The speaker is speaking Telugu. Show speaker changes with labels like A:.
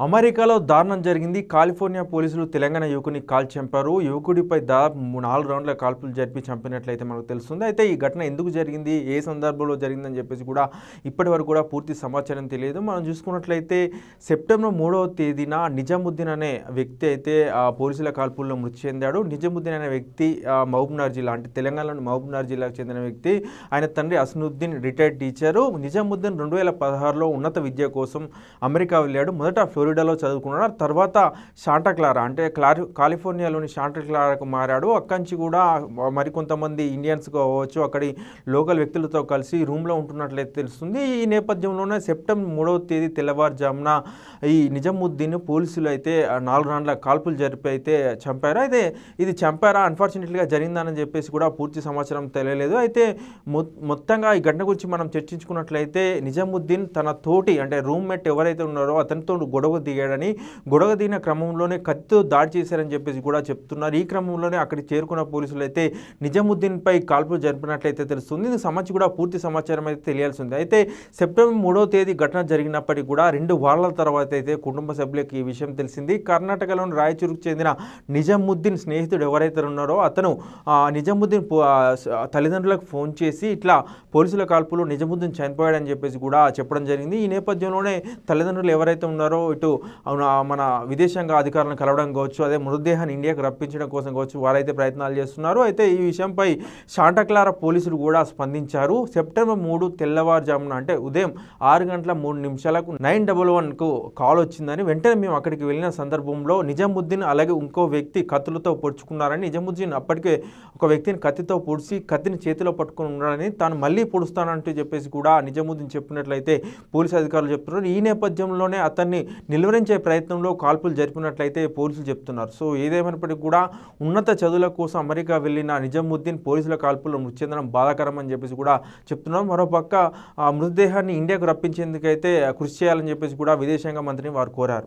A: అమెరికాలో దారుణం జరిగింది. కాలిఫోర్నియా పోలీసులు తెలంగాణ యువకుని కాల్ చంపారు. యువకుడిపై దాదాపు నాలుగు రౌండ్ల కాల్పులు జరిపి చంపినట్లయితే మనకు తెలుస్తుంది. అయితే ఈ ఘటన ఎందుకు జరిగింది? ఏ సందర్భంలో జరిగిందని చెప్పేసి కూడా ఇప్పటి వరకు కూడా పూర్తి సమాచారం తెలియదు. మనం చూసుకున్నట్లయితే సెప్టెంబర్ మూడవ తేదీన నిజాముద్దీన్ అనే వ్యక్తి అయితే ఆ పోలీసుల కాల్పుల్లో మృతి చెందాడు. నిజాముద్దీన్ అనే వ్యక్తి ఆ, మహబూబ్నగర్ జిల్లా అంటే తెలంగాణలోని మహబూబ్నగర్ జిల్లాకు చెందిన వ్యక్తి. ఆయన తండ్రి అసనుద్దీన్ రిటైర్డ్ టీచరు. నిజాముద్దీన్ రెండు వేల పదహారులో ఉన్నత విద్య కోసం అమెరికా వెళ్ళాడు. మొదట ఫ్లోరిడాలో చదువుకున్నాడు. తర్వాత తర్వాత శాంటాక్లారా అంటే క్లారి కాలిఫోర్నియాలోని శాంటాక్లారాకు మారాడు. అక్కడి నుంచి కూడా మరికొంతమంది ఇండియన్స్ కావచ్చు అక్కడి లోకల్ వ్యక్తులతో కలిసి రూమ్లో ఉంటున్నట్లయితే తెలుస్తుంది. ఈ నేపథ్యంలోనే సెప్టెంబర్ మూడవ తేదీ తెల్లవారుజామున ఈ నిజాముద్దీన్ పోలీసులు అయితే నాలుగు రాండ్ల కాల్పులు జరిపి అయితే చంపారు. అయితే ఇది చంపారా? అన్ఫార్చునేట్లీగా జరిగిందని చెప్పేసి కూడా పూర్తి సమాచారం తెలియలేదు. అయితే మొత్తంగా ఈ ఘటన గురించి మనం చర్చించుకున్నట్లయితే నిజాముద్దీన్ తన తోటి అంటే రూమ్మేట్ ఎవరైతే ఉన్నారో అతనితో గొడవ దిగాడని గొడవ దిగిన క్రమంలోనే కత్తితో దాడి చేశారని చెప్పేసి కూడా చెప్తున్నారు. ఈ క్రమంలోనే అక్కడికి చేరుకున్న పోలీసులు అయితే నిజాముద్దీన్పై కాల్పులు జరిపినట్లయితే తెలుస్తుంది. ఇది సంబంధించి కూడా పూర్తి సమాచారం అయితే తెలియాల్సి ఉంది అయితే సెప్టెంబర్ మూడవ తేదీ ఘటన జరిగినప్పటికీ కూడా రెండు వారాల తర్వాత అయితే కుటుంబ సభ్యులకు ఈ విషయం తెలిసింది. కర్ణాటకలోని రాయచూరుకు చెందిన నిజాముద్దీన్ స్నేహితుడు ఎవరైతే ఉన్నారో అతను నిజాముద్దీన్ తల్లిదండ్రులకు ఫోన్ చేసి ఇట్లా పోలీసుల కాల్పులో నిజాముద్దీన్ చనిపోయాడని చెప్పేసి కూడా చెప్పడం జరిగింది. ఈ నేపథ్యంలోనే తల్లిదండ్రులు ఎవరైతే ఉన్నారో ఇటు అవును, మన విదేశాంగ అధికారులను కలవడం కావచ్చు అదే మృతదేహాన్ని ఇండియాకు రప్పించడం కోసం కావచ్చు వారైతే ప్రయత్నాలు చేస్తున్నారు. అయితే ఈ విషయంపై శాంటక్లారా పోలీసులు కూడా స్పందించారు. సెప్టెంబర్ మూడు తెల్లవారుజామున అంటే ఉదయం ఆరు గంటల మూడు నిమిషాలకు నైన్ డబల్ వన్కు కాల్ వచ్చిందని వెంటనే మేము అక్కడికి వెళ్ళిన సందర్భంలో నిజాముద్దీన్ అలాగే ఇంకో వ్యక్తి కత్తులతో పొడుచుకున్నారని నిజాముద్దీన్ అప్పటికే ఒక వ్యక్తిని కత్తితో పొడిచి కత్తిని చేతిలో పట్టుకుని ఉన్నాడని తాను మళ్ళీ పొడుస్తానంటూ చెప్పేసి కూడా నిజాముద్దీన్ చెప్పినట్లయితే పోలీసు అధికారులు చెప్తున్నారు. ఈ నేపథ్యంలోనే అతన్ని నిలువరించే ప్రయత్నంలో కాల్పులు జరిపినట్లయితే పోలీసులు చెప్తున్నారు. సో ఏదేమైనప్పటికీ కూడా ఉన్నత చదువుల కోసం అమెరికా వెళ్ళిన నిజాముద్దీన్ పోలీసుల కాల్పుల్లో మృతి చెందడం బాధాకరం అని చెప్పేసి కూడా చెప్తున్నారు. మరోపక్క ఆ మృతదేహాన్ని ఇండియాకు రప్పించేందుకైతే కృషి చేయాలని చెప్పేసి కూడా విదేశాంగ మంత్రిని వారు కోరారు.